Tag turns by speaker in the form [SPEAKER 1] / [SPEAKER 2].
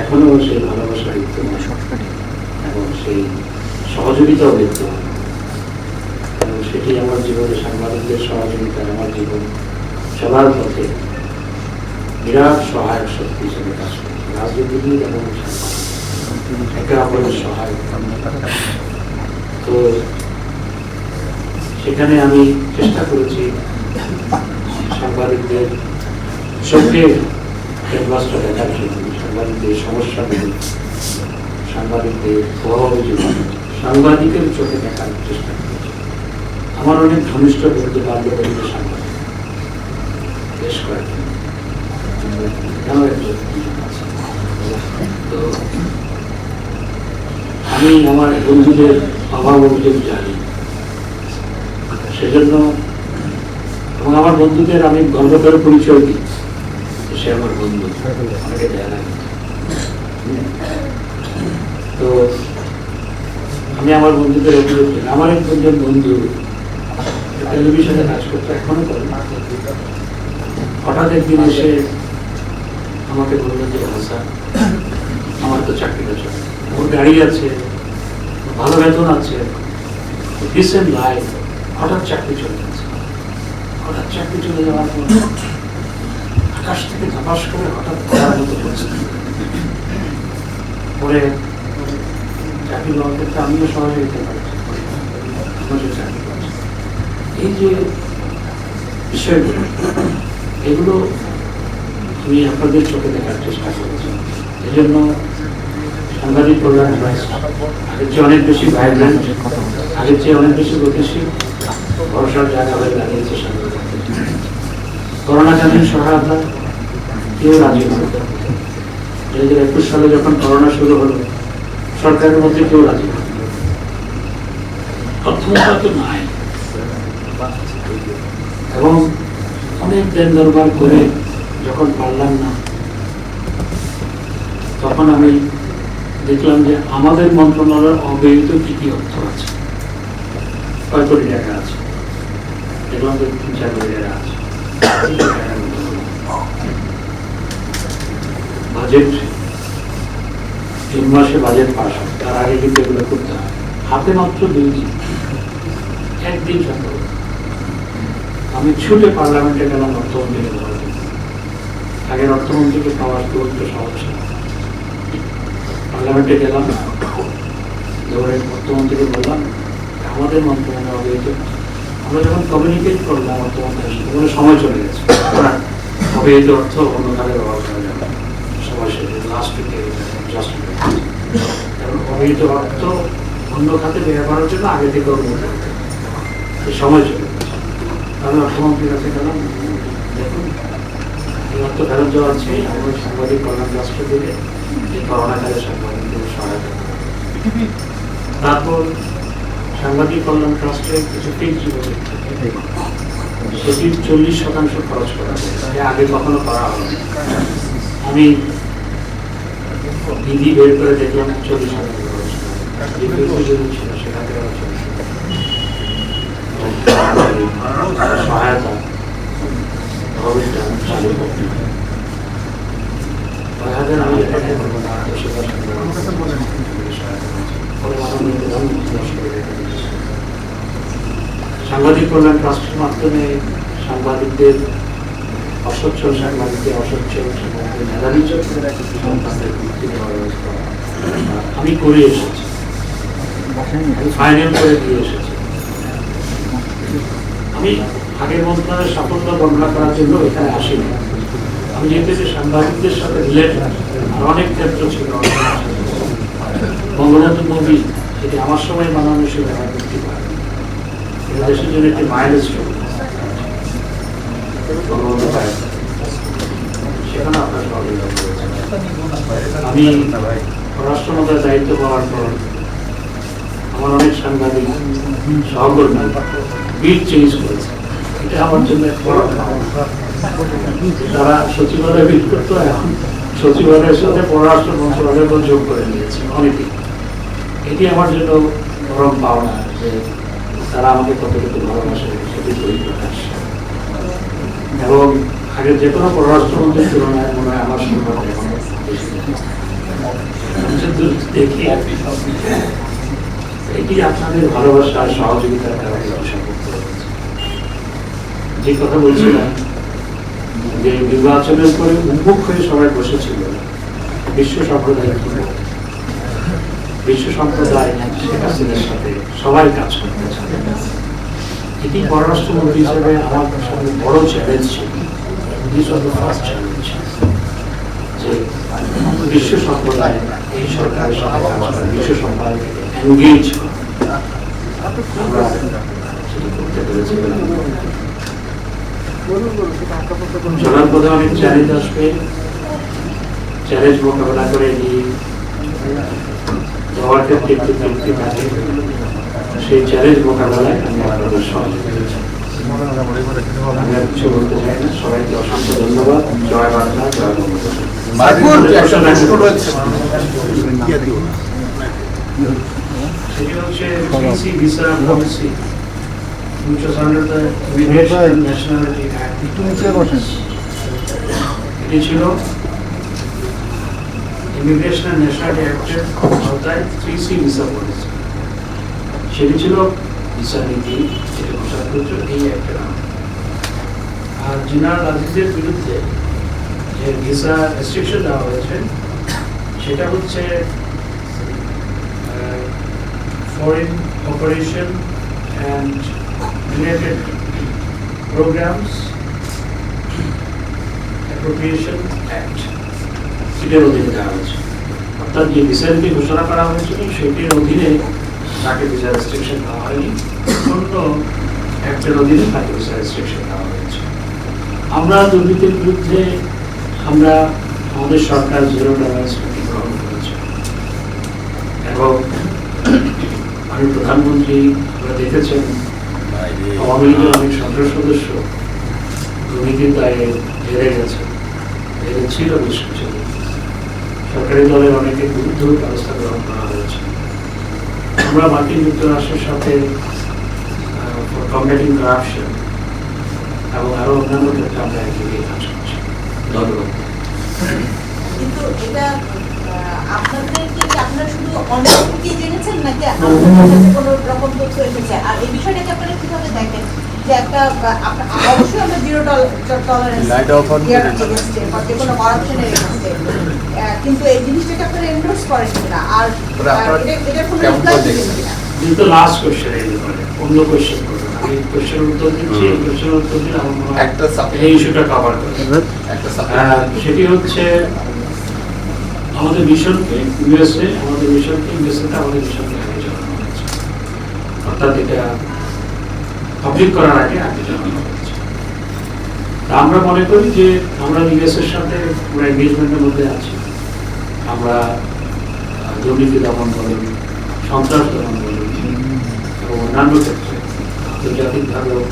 [SPEAKER 1] এখনও সেই ভালোবাসা বিদ্যমান এবং সেই সহযোগিতাও বিদ্যমান এবং সেটি আমার জীবনে সাংবাদিকদের সহযোগিতা, আমার জীবন চলার পথে বিরাট সহায়ক শক্তি হিসেবে কাজ করে। রাজনীতিবিদ এবং একে অপরের সহায়ক। তো সেখানে আমি চেষ্টা করেছি সাংবাদিকদের সঙ্গে ক্যানভাসটা দেখার জন্য। সাংবাদিকদের সমস্যাগুলো সাংবাদিকদের অভিযোগ সাংবাদিকের চোখে দেখার চেষ্টা করেছি আমার অনেক ঘনিষ্ঠ বন্ধু বান্ধব সাংবাদিক। বেশ কয়েকজন। তো আমি আমার বন্ধুদের অভাব অভিযোগ জানি। সেজন্য এবং আমার বন্ধুদের আমি গর্ব পরিচয় দিই। সে আমার বন্ধু। অনেকে দেয় না তো আমি আমার বন্ধুদের অভিযোগ করি আমার এক দুজন বন্ধু টেলিভিশনে কাজ করতে, এখনও করে। হঠাৎ একদিন এসে আমাকে বললেন যে হাসান আমার তো চাকরিটা চলে ওর গাড়ি আছে, ভালো বেতন আছে ডিসেন্ট লাইফ হঠাৎ চাকরি চলে গেছে। হঠাৎ চাকরি চলে যাওয়ার পর আকাশ থেকে ধাপাস করে হঠাৎ পড়ার মতো পরে চাকরি লওয়ার ক্ষেত্রে আমিও চাকরি পাচ্ছি। এই যে বিষয়গুলো, এগুলো আমি আপনাদের চোখে দেখার চেষ্টা করেছি। এই জন্য সাংবাদিক কল্যাণ ট্রাস্ট আগের চেয়ে অনেক বেশি ভাইব্রেন্ট আগের চেয়ে অনেক বেশি গতিশীল, ভরসার জায়গা হয়ে দাঁড়িয়েছে করোনাকালীন সহায়তা, কেউ রাজি নয়। দুই হাজার একুশ সালে যখন করোনা শুরু হলো সরকারের মধ্যে কেউ রাজি এবং অনেক দেন দরবার করে যখন পারলাম না, তখন আমি দেখলাম যে আমাদের মন্ত্রণালয়ের অব্যয়িত কি কি অর্থ আছে। কয় কোটি টাকা আছে। দেখলাম যে তিন চার কোটি টাকা আছে। বাজেট তিন মাসে বাজেট পাস হয়। তার আগে কিন্তু এগুলো করতে হয়। হাতে মাত্র দুই দিন। একদিন সম্ভব আমি ছুটে পার্লামেন্টে গেলাম অর্থমন্ত্রীকে ধরার জন্য। আগের অর্থমন্ত্রীকে পাওয়ার তুরন্ত সহজ পার্লামেন্টে গেলাম। ধরে অর্থমন্ত্রীকে বললাম, আমাদের মন্ত্রণালয় অবহিত আমরা যখন কমিউনিকেট করলাম অর্থমন্ত্রীর সময় চলে গেছে। আমরা অবহিত অর্থ অন্য কালে ব্যবহার করা যাবে। না। লাস্ট উইকে জাস্ট কারণ অবহিত অর্থ অন্য খাতে ব্যয় করার জন্য আগে থেকে হবে। সময় গেছে। আমি অর্থমন্ত্রীর কাছে গেলাম, দেখুন এই অর্থ ফেরত যাওয়া আছে আমার সাংবাদিক কল্যাণ রাষ্ট্র দিলে এই করোনাকালে সাংবাদিকদের সহায়তা তারপর সাংবাদিক কল্যাণ ট্রাস্টের কিছু ফিক্স থাকে চল্লিশ শতাংশ খরচ করা যা আগে কখনো করা হয়নি। আমি বিধি বের করে দেখলাম চল্লিশ শতাংশ খরচ করা। যে fixed deposit ছিল সেখান থেকে আবার 40 শতাংশ। সহায়তা ভবিষ্যৎ চালু করতে হবে। কয়েক হাজার আমি এটা নিয়ে না, সাংবাদিক সহায়তা করেছে। পরে মাননীয় প্রধানমন্ত্রী দশ কোটি টাকা দিয়েছেন। সাংবাদিক কল্যাণ ট্রাস্টের মাধ্যমে সাংবাদিকদের অসচ্ছল সাংবাদিকদের অসচ্ছল সাংবাদিকদের মেধাবী সন্তানদের মুক্তি দেওয়ার ব্যবস্থা আমি করে এসেছি। ফাইনাল করে দিয়ে এসেছি। আমি আগের মন্ত্রণালয়ের সাফল্য বর্ণনা করার জন্য এখানে আসিনি। আমি যেহেতু সাংবাদিকদের সাথে রিলেটেড আর অনেক ক্ষেত্র ছিল। বঙ্গবন্ধু মুভি যেটি আমার সময় বানানো সে ব্যবহার করতে পারে। দেশের জন্য একটি মাইলেজ বঙ্গবন্ধু পায়। সেখানে আপনার সহযোগিতা করেছেন আমি পররাষ্ট্র মন্ত্রণালয়ের দায়িত্ব পাওয়ার পর আমার অনেক সাংবাদিক, সহকর্মী বিট চেঞ্জ করেছে। এটা আমার জন্য তারা সচিবালয়ে বিট করতো, এখন সচিবালয়ের সাথে পররাষ্ট্র মন্ত্রণালয় যোগ করে নিয়েছে অনেকে এটি আমার জন্য পরম পাওনা যে তারা আমাকে কতটুকু ভালোবাসে সেটি পরিপ্রকাশ এবং আগের যে কোনো পররাষ্ট্রমন্ত্রীর তুলনায় মনে হয় আমার। যতদূর দেখি, এটি আপনাদের ভালোবাসা আর সহযোগিতার কারণে। যে কথা বলছিলাম, যে নির্বাচনের পরে উন্মুখ হয়ে সবাই বসেছিল, বিশ্ব সম্প্রদায় কি বলে? বিশ্ব সম্প্রদায় শেখ হাসিনার সাথে সবাই কাজ করতে এটি পররাষ্ট্রমন্ত্রী হিসেবে আমার সামনে বড় চ্যালেঞ্জ ছিল this was the first challenge যে বিশ্ব সম্প্রদায় এই সরকারের সাথে কাজ করে, বিশ্ব সম্প্রদায় এনগেজ আমরা চ্যালেঞ্জ আসবে। চ্যালেঞ্জ মোকাবেলা করে নিয়ে ক্ষেত্রে সেই চ্যালেঞ্জ মোকাবেলায় আমি আপনাদের সহযোগিতা চাই আমি আর কিছু বলতে চাই না। সবাইকে অসংখ্য ধন্যবাদ। জয় বাংলা জয়. এটি ছিল ইমিগ্রেশন অ্যাক্টের আওতায় থ্রি সি ভিসা পলিসি সেটি ছিল ভিসা নীতি যেটি ঘোষণা করেছিল এই একটা আওতায়। আর জিনার আজিজের বিরুদ্ধে যে ভিসা রেস্ট্রিকশন দেওয়া হয়েছে, সেটা হচ্ছে foreign operation and related programs appropriation act এটার অধীনে দেওয়া হয়েছে অর্থাৎ যে ঘোষণা করা হয়েছিল, সেটির অধীনে তাকে ভিসা রেস্ট্রিকশন দেওয়া হয়নি। অন্য অ্যাক্টের অধীনে তাকে ভিসা রেস্ট্রিকশন দেওয়া হয়েছে। আমরা দুর্নীতির বিরুদ্ধে আমরা আমাদের সরকার জিরো টলারেন্স গ্রহণ করেছে। এবং আমি প্রধানমন্ত্রী আমরা দেখেছেন, আওয়ামী লীগের অনেক সদস্য সদস্য দুর্নীতির দায়ে জেলে গেছে। জেলে ছিল বেশ কিছুদিন সরকারি দলের অনেকের বিরুদ্ধেও ব্যবস্থা গ্রহণ করা হয়েছে। আমরা মার্কিন যুক্তরাষ্ট্রের সাথে কম্ব্যাটিং করাপশন এবং আরও অন্যান্য ক্ষেত্রে আমরা একযোগে কাজ করছি। ধন্যবাদ।
[SPEAKER 2] কিন্তু এটা আহ, আপনাদের কি আপনারা শুধু অনেক থেকে জেনেছেন নাকি আপনাদের কোনো রকম তথ্য এসেছে? আর এই বিষয়টাকে আপনারা কীভাবে দেখেন? যে একটা অবশ্যই আমরা জিরো টলারেন্স যে কোনো করাপশনের এগেনস্টে কিন্তু এই জিনিসটাকে আপনারা এন্ডোর্স করেন কিনা আর এটা- কোনো রিপ্লাই দিবেন কিনা
[SPEAKER 1] কিন্তু লাস্ট এই অন্য সেটি হচ্ছে আমাদের মিশনকে ইউএসএ আমাদের মিশনকে ইউএসএতে আমাদের মিশনকে আগে জানানো হয়েছে অর্থাৎ এটা পাবলিক করার আগে আগে জানানো আমরা মনে করি যে আমরা ইউএসের সাথে আমরা এনগেজমেন্টের মধ্যে আছি। আমরা দুর্নীতি দমন বলুন, সন্ত্রাস দমন বলুন অন্যান্য ক্ষেত্রে আন্তর্জাতিকভাবেও